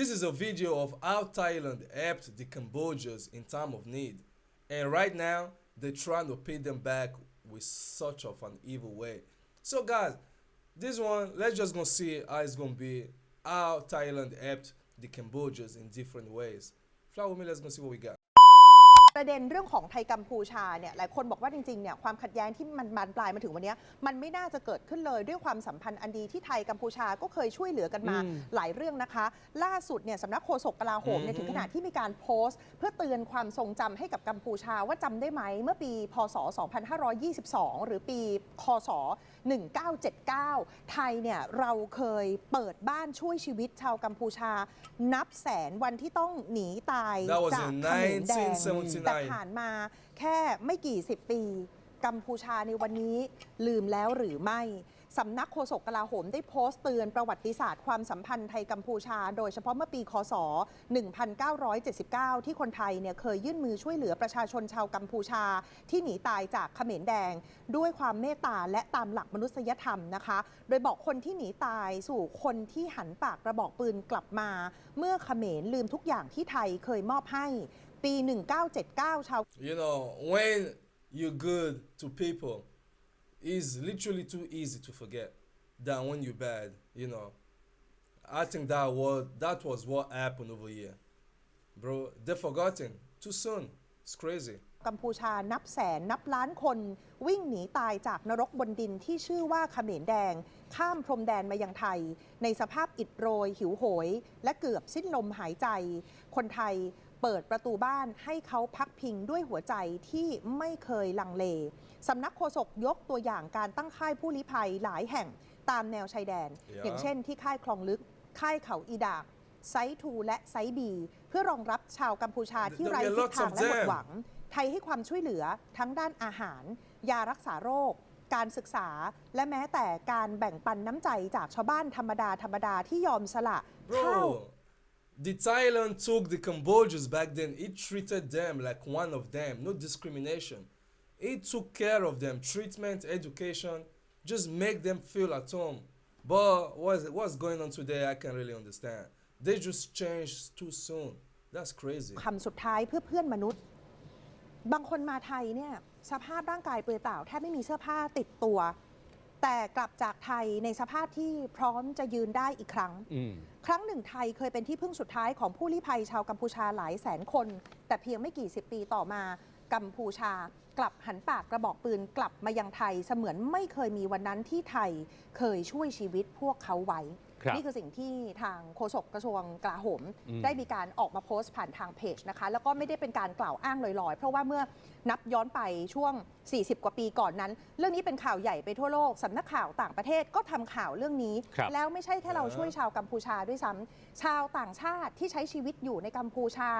This is a video of how Thailand helped the Cambodians in time of need. And right now, they're trying to pay them back with such of an evil way. So guys, this one, let's just gonna see how it's gonna be, how Thailand helped the Cambodians in different ways. Fly with me, let's go see what we got. ประเด็นเรื่องของไทยกัมพูชาเนี่ยหลายคนบอกว่าจริงๆเนี่ยความขัดแย้งที่มันบานปลายมาถึงวันเนี้ยมันไม่น่าจะเกิดขึ้นเลยด้วยความสัมพันธ์อันดีที่ไทยกัมพูชาก็เคยช่วยเหลือกันมาอืมหลายเรื่องนะคะ ล่าสุดเนี่ยสำนักโฆษกกลาโหมเนี่ยอืมถึงขนาดที่มีการโพสต์ เพื่อเตือนความทรงจำให้กับกัมพูชาว่าจำได้ไหมเมื่อปี พศ 2522 หรือปี คศ 1979 ไทยเนี่ยเราเคยเปิดบ้านช่วยชีวิตชาวกัมพูชา นับแสนวันที่ต้องหนีตาย That was จาก in เขมรแดง1979แต่ผ่านมาแค่ไม่กี่สิบปี กัมพูชาในวันนี้ลืมแล้วหรือไม่สำนักโฆษกกลาโหมได้โพสต์เตือนประวัติศาสตร์ความสัมพันธ์ไทยกัมพูชา โดยเฉพาะเมื่อปี คศ 1979 ที่คนไทยเนี่ยเคยยื่นมือช่วยเหลือประชาชนชาวกัมพูชา ที่หนีตายจากเขมรแดง ด้วยความเมตตาและตามหลักมนุษยธรรมนะคะ โดยบอกคนที่หนีตายสู่คนที่หันปากกระบอกปืนกลับมา เมื่อเขมรลืมทุกอย่างที่ไทยเคยมอบให้ ปี 1979 ชาว You know, when you're good to people, it's literally too easy to forget than when you're bad. You know, I think that was that was what happened over here, bro. They're forgotten too soon. It's crazy. กัมพูชานับแสนนับล้านคนวิ่งหนีตายจากนรกบนดินที่ชื่อว่าเขมรแดง ข้ามพรมแดนมายังไทย ในสภาพอิดโรยหิวโหย และเกือบสิ้นลมหายใจ คนไทย เปิดประตูบ้านให้เขาพักพิงด้วยหัวใจที่ไม่เคยลังเล สำนักโฆษกยกตัวอย่างการตั้งค่ายผู้ลี้ภัยหลายแห่งตามแนวชายแดน Yeah. อย่างเช่นที่ค่ายคลองลึก ค่ายเขาอีดากไซทูและไซบีเพื่อรองรับชาวกัมพูชาที่ There ไร้ are ทิศ lots ทาง of และหมด them. หวัง ไทยให้ความช่วยเหลือทั้งด้านอาหาร ยารักษาโรค การศึกษา และแม้แต่การแบ่งปันน้ำใจจากชาวบ้านธรรมดาธรรมดาที่ยอมสละข้าว Bro, the Thailand took the Cambodians back then. It treated them like one of them, no discrimination. It took care of them, treatment, education, just make them feel at home. But what's, what's going on today, I can't really understand. They just changed too soon. That's crazy. คำสุดท้ายเพื่อเพื่อนมนุษย์ บางคนมาไทยเนี่ยสภาพร่างกายเปลือยเปล่าแทบไม่มีเสื้อผ้าติดตัว แต่กลับจากไทยในสภาพที่พร้อมจะยืนได้อีกครั้งอืมครั้งหนึ่งไทยเคยเป็นที่พึ่งสุดท้ายของผู้ลี้ภัยชาวกัมพูชาหลายแสนคน แต่เพียงไม่กี่สิบปีต่อมากัมพูชา กลับหันปากกระบอกปืนกลับมายังไทยเสมือนไม่เคยมีวันนั้นที่ไทยเคยช่วยชีวิตพวกเขาไว้ครับ นี่คือสิ่งที่ทางโฆษกกระทรวงกลาโหมอืมได้มีการออกมาโพสต์ผ่านทางเพจนะคะ แล้วก็ไม่ได้เป็นการกล่าวอ้างลอยๆ เพราะว่าเมื่อนับย้อนไปช่วง 40 กว่าปีก่อนนั้น เรื่องนี้เป็นข่าวใหญ่ไปทั่วโลกสำนักข่าวต่างประเทศก็ทำข่าวเรื่องนี้ครับแล้วไม่ใช่แค่เราอ่าช่วยชาวกัมพูชาด้วยซ้ำชาวต่างชาติที่ใช้ชีวิตอยู่ในกัมพูชา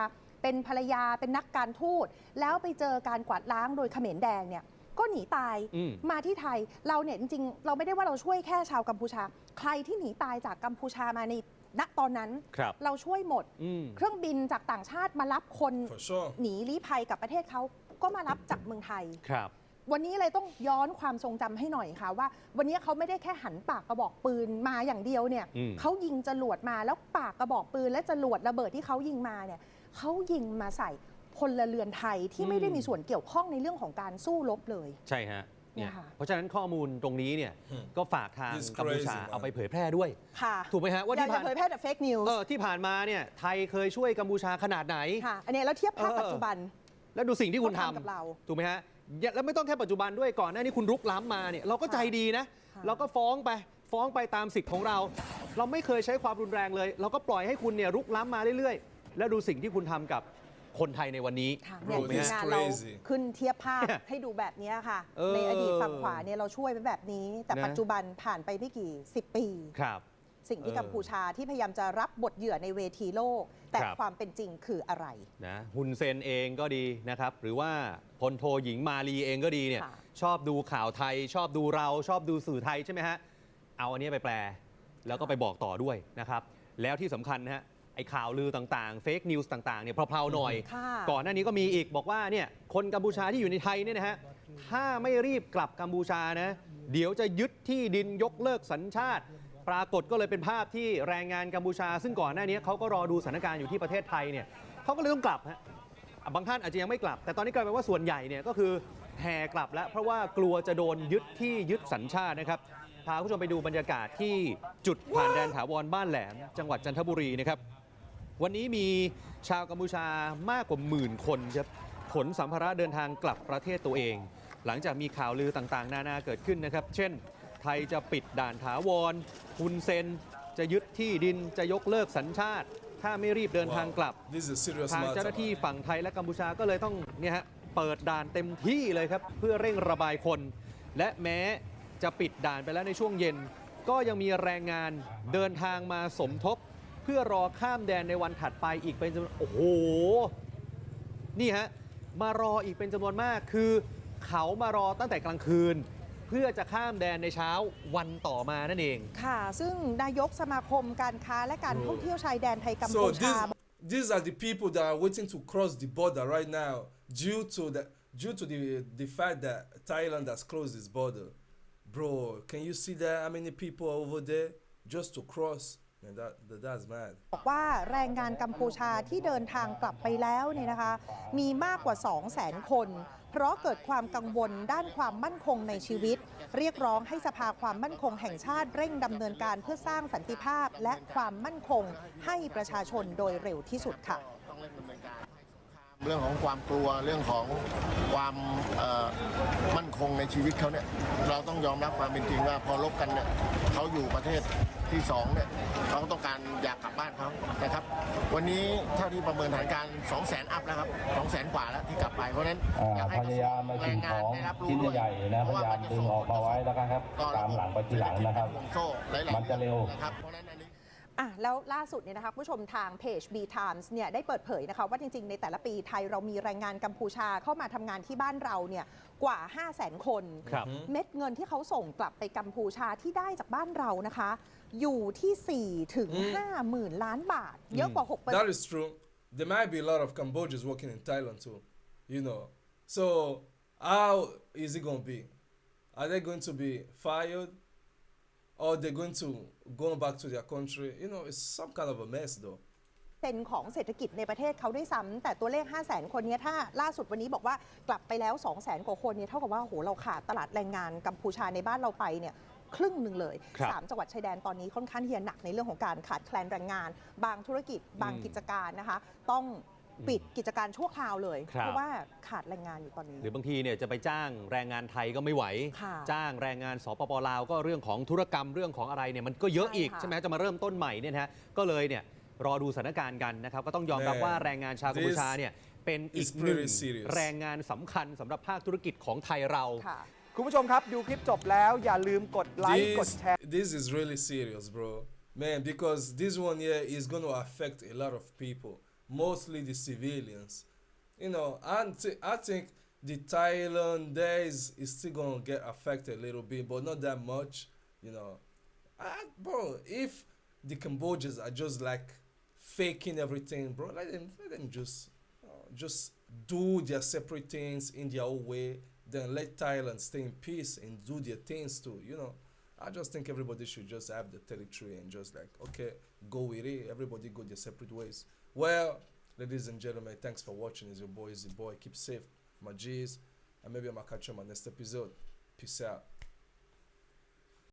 เป็นภรรยาเป็นนักการทูตแล้วไปเจอการกวาดล้างโดยเขมรแดงเนี่ย ก็หนีตายอืม มาที่ไทยเราเนี่ยจริงๆ เราไม่ได้ว่าเราช่วยแค่ชาวกัมพูชา ใครที่หนีตายจากกัมพูชามาในณตอนนั้น ครับ เราช่วยหมด อืม เครื่องบินจากต่างชาติมารับคน For sure. หนีลี้ภัยกับประเทศเขาก็มารับจากเมืองไทย ครับ วันนี้เลยต้องย้อนความทรงจำให้หน่อยค่ะว่า วันนี้เขาไม่ได้แค่หันปากกระบอกปืนมาอย่างเดียวเนี่ยอืม เขายิงจรวดมาแล้วปากกระบอกปืนและจรวดระเบิดที่เขายิงมาเนี่ยเขายิงมาใส่ พลเรือนไทยที่ไม่ได้มีส่วนเกี่ยวข้องในเรื่องของการสู้รบเลย ใช่ฮะเนี่ยเนี่ยค่ะเพราะฉะนั้นข้อมูลตรงนี้เนี่ย Hmm. ก็ฝากทาง It's กัมพูชา crazy, man. เอาไปเผยแพร่ด้วย ค่ะถูกไหมฮะว่าอย่าที่อย่าผ่านเผยแพร่แต่เฟกนิวส์เออที่ผ่านมาเนี่ยไทยเคยช่วยกัมพูชาขนาดไหน ค่ะ อันนี้แล้วเทียบภาพเออ ปัจจุบัน แล้วดูสิ่งที่คุณเขาทำทำกับเราถูกไหมฮะอย่าแล้วไม่ต้องแค่ปัจจุบันด้วยก่อนหน้านี้คุณรุกล้ำมาเนี่ยเราก็ใจดีนะ ค่ะ เราก็ฟ้องไปฟ้องไปตามสิทธิ์ของเรา เราไม่เคยใช้ความรุนแรงเลย เราก็ปล่อยให้คุณเนี่ยรุกล้ำมาเรื่อยๆ แล้วดูสิ่งที่คุณทำกับ คนไทยในวันนี้ ค่ะ Bro, เนี่ยทีม this งานเรา crazy ขึ้นเทียบภาพให้ดูแบบนี้ค่ะ เออในอดีตฝั่งขวาเนี่ยเราช่วยไปแบบนี้ แต่นะ ปัจจุบันผ่านไปไม่กี่ 10 ปี ครับ สิ่งที่เออกัมพูชาที่พยายามจะรับบทเหยื่อในเวทีโลก แต่ครับ ความเป็นจริงคืออะไร นะฮุนเซนเองก็ดีนะครับ หรือว่าพลโทหญิงมาลีเองก็ดีเนี่ย ค่ะ ชอบดูข่าวไทย ชอบดูเราชอบดูสื่อไทยใช่ไหมฮะ เอาอันนี้ไปแปล แล้วก็ไปบอกต่อด้วยนะครับ แล้วที่สำคัญนะฮะไอ้ข่าวลือต่างๆ เฟกนิวส์ต่างๆเนี่ยเพลาๆหน่อย ค่ะก่อนหน้านี้ก็มีอีกบอกว่าเนี่ยคนกัมพูชาที่อยู่ในไทยเนี่ยนะฮะถ้าไม่รีบกลับกัมพูชานะ เดี๋ยวจะยึดที่ดินยกเลิกสัญชาติ ปรากฏก็เลยเป็นภาพที่แรงงานกัมพูชา ซึ่งก่อนหน้านี้เขาก็รอดูสถานการณ์อยู่ที่ประเทศไทยเนี่ยเขาก็เลยต้องกลับฮะอะบางท่านอาจจะยังไม่กลับ แต่ตอนนี้กลายเป็นว่าส่วนใหญ่เนี่ยก็คือแห่กลับแล้ว เพราะว่ากลัวจะโดนยึดที่ยึดสัญชาตินะครับ พาคุณผู้ชมไปดูบรรยากาศที่จุดผ่านแดนถาวรบ้านแหลม จังหวัดจันทบุรีนะครับ วันนี้มีชาวกัมพูชามากกว่าหมื่นคนครับขนสัมภาระเดินทางกลับประเทศตัวเอง หลังจากมีข่าวลือต่างๆ นานาเกิดขึ้นนะครับ เช่น ไทยจะปิดด่านถาวรฮุนเซน จะยึดที่ดินจะยกเลิกสัญชาติ ถ้าไม่รีบเดินทางกลับ This is a serious ทาง matter. เจ้าหน้าที่ฝั่งไทยและกัมพูชาก็เลยต้องเนี่ยฮะเปิดด่านเต็มที่เลยครับ เพื่อเร่งระบายคน และแม้จะปิดด่านไปแล้วในช่วงเย็น ก็ยังมีแรงงานเดินทางมาสมทบ เพื่อรอข้ามแดนในวันถัดไปอีกเป็นจำนวนโอ้โห นี่ฮะ มารออีกเป็นจำนวนมากคือ เขามารอตั้งแต่กลางคืน เพื่อจะข้ามแดนในเช้าวันต่อมานั่นเอง ค่ะ ซึ่งนายกสมาคมการค้าและการท่องเที่ยวชายแดนไทยกัม So พู this, ชา these are the people that are waiting to cross the border right now due to the due to the the fact that Thailand has closed its border. Bro, can you see that? How many people are over there just to cross? Man, that, that that's mad. บอกว่าแรงงานกัมพูชาที่เดินทางกลับไปแล้วเนี่ยนะคะ มีมากกว่า 2 0 0 0 0 0คน เพราะเกิดความกังวลด้านความมั่นคงในชีวิต เรียกร้องให้สภาความมั่นคงแห่งชาติเร่งดำเนินการเพื่อสร้างสันติภาพและความมั่นคงให้ประชาชนโดยเร็วที่สุดค่ะ เรื่องของความกลัวเรื่องของความเอ่อมั่นคงในชีวิตเขาเนี่ยเราต้องยอมรับความเป็นจริงว่าพอลบกันเนี่ยเขาอยู่ประเทศที่สองเนี่ยเขาต้องการอยากกลับบ้านเขานะครับ วันนี้เท่าที่ประเมินสถานการณ์2 0 0 0 0 0 อัพแล้วครับ2 0 0 0 0 0กว่าแล้วที่กลับไปเพราะฉะนั้นอ่าอยากให้พยายามมาแรสิ่งงงาขนองได้รับรู้ชิ้นด้วยใหญ่ๆนะเพพราะยาว่ยามดึงออกมาไว้แล้วกันครับก็ตามหลังไปทีหลังนะครับห่วงโซ่หลายๆมันจะเร็วนะครับเพราะฉะนั้นอันนี้ อะแล้วล่าสุดเนี่ยนะคะคุณผู้ชมทางเพจ B Times เนี่ยได้เปิดเผยนะคะว่าจริง ๆ ในแต่ละปีไทยเรามีแรงงานกัมพูชาเข้ามาทำงานที่บ้านเราเนี่ยกว่า 5 0 0 0 0 0 คน ครับ เม็ดเงินที่เขาส่งกลับไปกัมพูชาที่ได้จากบ้านเรานะคะ อยู่ที่ 4 ถึง 5 0,000 ล้านบาท เยอะกว่า6% That is true. There might be a lot of Cambodians working in Thailand too, you know. So how is it gonna be? Are they going to be fired, or they're going to go back to their country? You know, it's some kind of a mess though. เซนของเศรษฐกิจในประเทศเขาด้วยซ้ำแต่ตัวเลข 5 0 0 0 0 0 คนเนี้ยถ้าล่าสุดวันนี้บอกว่ากลับไปแล้ว 2 0 0 0 0 0 กว่าคนเนี่ยเท่ากับว่าโหเราขาดตลาดแรงงานกัมพูชาในบ้านเราไปเนี่ยครึ่งหนึ่งเลย ครับสามจังหวัดชายแดนตอนนี้ค่อนข้างที่จะหนักในเรื่องของการขาดแคลนแรงงาน บางธุรกิจบางกิจการนะคะ ต้อง ปิดกิจการชั่วคราวเลย ครับ เพราะว่าขาดแรงงานอยู่ตอนนี้ หรือบางทีเนี่ยจะไปจ้างแรงงานไทยก็ไม่ไหว ค่ะจ้างแรงงานสปปลาวก็เรื่องของธุรกรรมเรื่องของอะไรเนี่ยมันก็เยอะอีกใช่ค่ะ ใช่ไหมจะมาเริ่มต้นใหม่เนี่ยนะฮะก็เลยเนี่ยรอดูสถานการณ์กันนะครับก็ต้องยอมรับแน่ว่าแรงงานชาวกัมพูชาเนี่ยเป็นอีก is หนึ่ง pretty serious แรงงานสำคัญสำหรับภาคธุรกิจของไทยเรา ค่ะ คุณผู้ชมครับ ดูคลิปจบแล้วอย่าลืมกดไลค์ กด This, แชร์ this is really serious, bro. Man, because this one here is going to affect a lot of people, mostly the civilians. You know, and I think the Thailand there is, still going to get affected a little bit, but not that much. You know, I, bro, if the Cambodians are just like faking everything, bro, let them, let them just, uh, just do their separate things in their own way. Then let Thailand stay in peace and do their things too. You know, I just think everybody should just have the territory and just like, okay, go with it. Everybody go their separate ways. Well, ladies and gentlemen, thanks for watching. It's your boy, your boy. Keep safe, my G's. And maybe I'm gonna catch you on my next episode. Peace out.